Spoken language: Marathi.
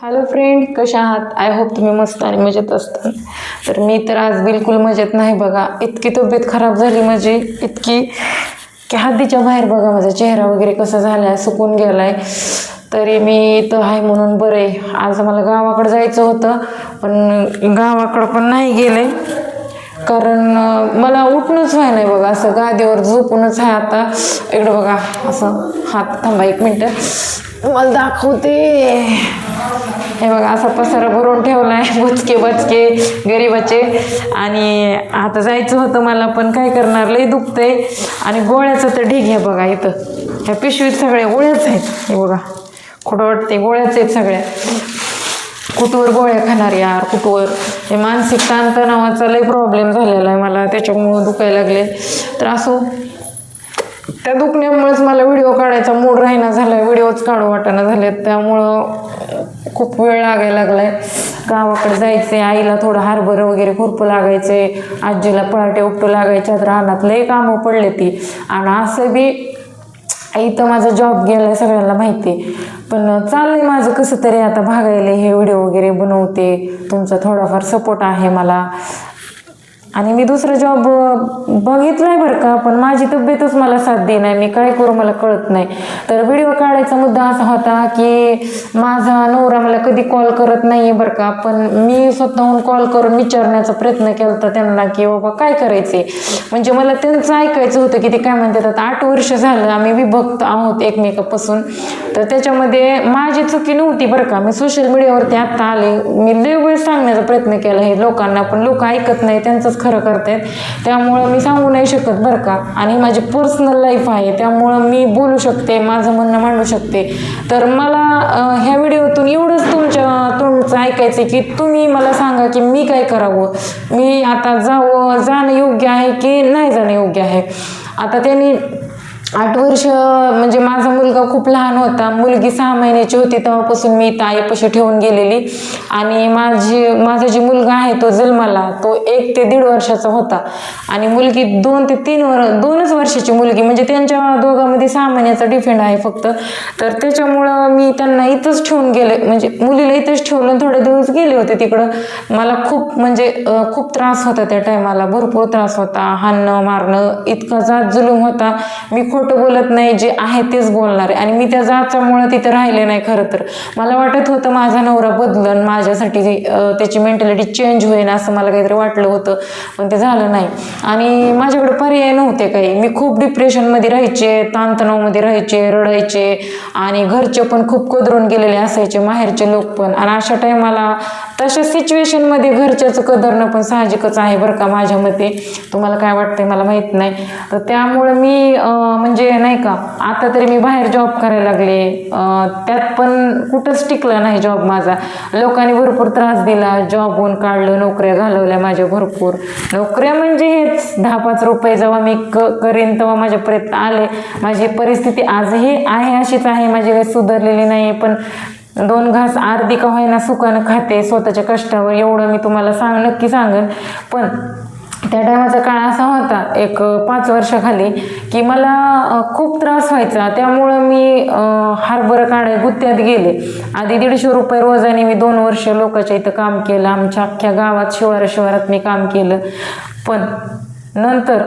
हॅलो फ्रेंड कशा आहात? आय होप तुम्ही मस्त आणि मजेत असताल तर मी तर आज बिलकुल मजेत नाही बघा. इतकी तब्येत खराब झाली माझी. इतकी की हद्दीच्या बाहेर बघा माझा चेहरा वगैरे कसा झाला आहे सुकून गेला आहे तरी मी इथं आहे म्हणून बरं. आहे आज मला गावाकडं जायचं होतं पण गावाकडं पण नाही गेले. कारण मला उठणंच व्हाय नाही बघा. असं गादीवर झोपूनच आहे आता. इकडं बघा असं हात थांबा एक मिनटं. मला दाखवते. हे बघा असा पसारा भरून ठेवलाय बुचके बचके गरीबाचे. आणि आता जायचं होतं मला पण काय करणार लई दुखतंय. आणि गोळ्याचं तर ढीग आहे बघा इथं. ह्या पिशवीत सगळ्या गोळ्याच आहेत. हे बघा खोटं वाटते गोळ्याच आहेत सगळ्या. कुठवर गोळ्या खाणार यार कुठवर? हे मानसिक ताणतणावाचा लई प्रॉब्लेम झालेला आहे मला त्याच्यामुळं दुखायला लागले. तर असो त्या दुखण्यामुळेच मला व्हिडिओ काढायचा मूड राहिना झालाय व्हिडिओच काढू वाटाणा झाले त्यामुळं खूप वेळ लागायला लागलाय. गावाकडे जायचे आईला थोडं हारभरं वगैरे खुरपं लागायचे आजीला पहाटे उपटू लागायच्यात रानात लय कामं पडले ती. आणि असं बी इथं माझा जॉब गेलाय सगळ्यांना माहिती. आहे. पण चाललंय माझं कसं तरी आता भागायला हे व्हिडिओ वगैरे बनवते. तुमचा थोडाफार सपोर्ट आहे मला. आणि मी दुसरा जॉब बघितलाय बरं का पण माझी तब्येतच मला साथ देणार मी काय करू मला कळत नाही. तर व्हिडिओ काढायचा मुद्दा असा होता की माझा नवरा मला कधी कॉल करत नाही बरं का पण मी स्वतःहून कॉल करून विचारण्याचा प्रयत्न केला होता त्यांना की बाबा काय करायचे म्हणजे मला त्यांचं ऐकायचं होतं की ते काय म्हणतात आता आठ वर्ष झालं आम्ही विभक्त आहोत एकमेकापासून. तर त्याच्यामध्ये माझी चुकी नव्हती बरं का मी सोशल मीडियावरती आत्ता आले. मी लय वेळ सांगण्याचा प्रयत्न केला हे लोकांना पण लोक ऐकत नाही त्यांचंच खरं करतायत. त्यामुळं मी सांगू नाही शकत बरं का. आणि माझी पर्सनल लाईफ आहे त्यामुळं मी बोलू शकते माझं म्हणणं मांडू शकते. तर मला ह्या व्हिडिओतून एवढंच तुमच्या तुमचं ऐकायचं की तुम्ही मला सांगा की मी काय करावं. मी आता जावं जाणं योग्य आहे की नाही जाणं योग्य आहे. आता त्यांनी आठ वर्ष म्हणजे माझा मुलगा खूप लहान होता. मुलगी सहा महिन्याची होती तेव्हापासून मी इथं आईपाशी ठेवून गेलेली. आणि माझी माझा जी मुलगा आहे तो जन्माला तो एक ते दीड वर्षाचा होता. आणि मुलगी दोन ते तीन वर दोनच वर्षाची मुलगी म्हणजे त्यांच्या दोघांमध्ये सहा महिन्याचा डिफेंड आहे फक्त. तर त्याच्यामुळं मी त्यांना इथंच ठेवून गेले म्हणजे मुलीला इथंच ठेवलं थोडे दिवस गेले होते तिकडं. मला खूप म्हणजे खूप त्रास होता त्या टायमाला भरपूर त्रास होता. हाणणं मारणं इतका जात जुलूम होता. मी खोटं बोलत नाही जे आहे तेच बोलणार. आहे आणि मी त्या जाचामुळं तिथे राहिले नाही खरं तर. मला वाटत होतं माझा नवरा बदलन माझ्यासाठी त्याची मेंटॅलिटी चेंज होईल असं मला काहीतरी वाटलं होतं पण ते झालं नाही. आणि माझ्याकडे पर्याय नव्हते काही. मी खूप डिप्रेशनमध्ये राहायचे ताणतणावमध्ये राहायचे रडायचे आणि घरचे पण खूप कदरून गेलेले असायचे माहेरचे लोक पण. आणि अशा टायमाला तशा सिच्युएशनमध्ये घरच्याचं कदरणं पण साहजिकच आहे बरं का माझ्या मते. तुम्हाला काय वाटतंय मला माहीत नाही. तर त्यामुळं मी म्हणजे नाही का आता तरी मी बाहेर जॉब करायला लागले. त्यात पण कुठंच टिकला नाही जॉब माझा. लोकांनी भरपूर त्रास दिला जॉबहून काढलं नोकऱ्या घालवल्या माझ्या भरपूर. नोकऱ्या म्हणजे हेच दहा पाच रुपये जेव्हा मी क करेन तेव्हा माझ्यापर्यंत आले. माझी परिस्थिती आजही आहे अशीच आहे माझी काही सुधारलेली नाही पण दोन घास अर्धी का होईना सुकानं खाते स्वतःच्या कष्टावर एवढं मी तुम्हाला सांग नक्की सांगेन. पण त्या टायमाचा काळ असा होता एक पाच वर्षाखाली की मला खूप त्रास व्हायचा. त्यामुळं मी अ, काढाय गुत्त्यात गेले. आधी दीडशे रुपये रोजाने मी दोन वर्ष लोकांच्या इथं काम केलं. आमच्या अख्ख्या गावात शिवारा शिवारात मी काम केलं. पण नंतर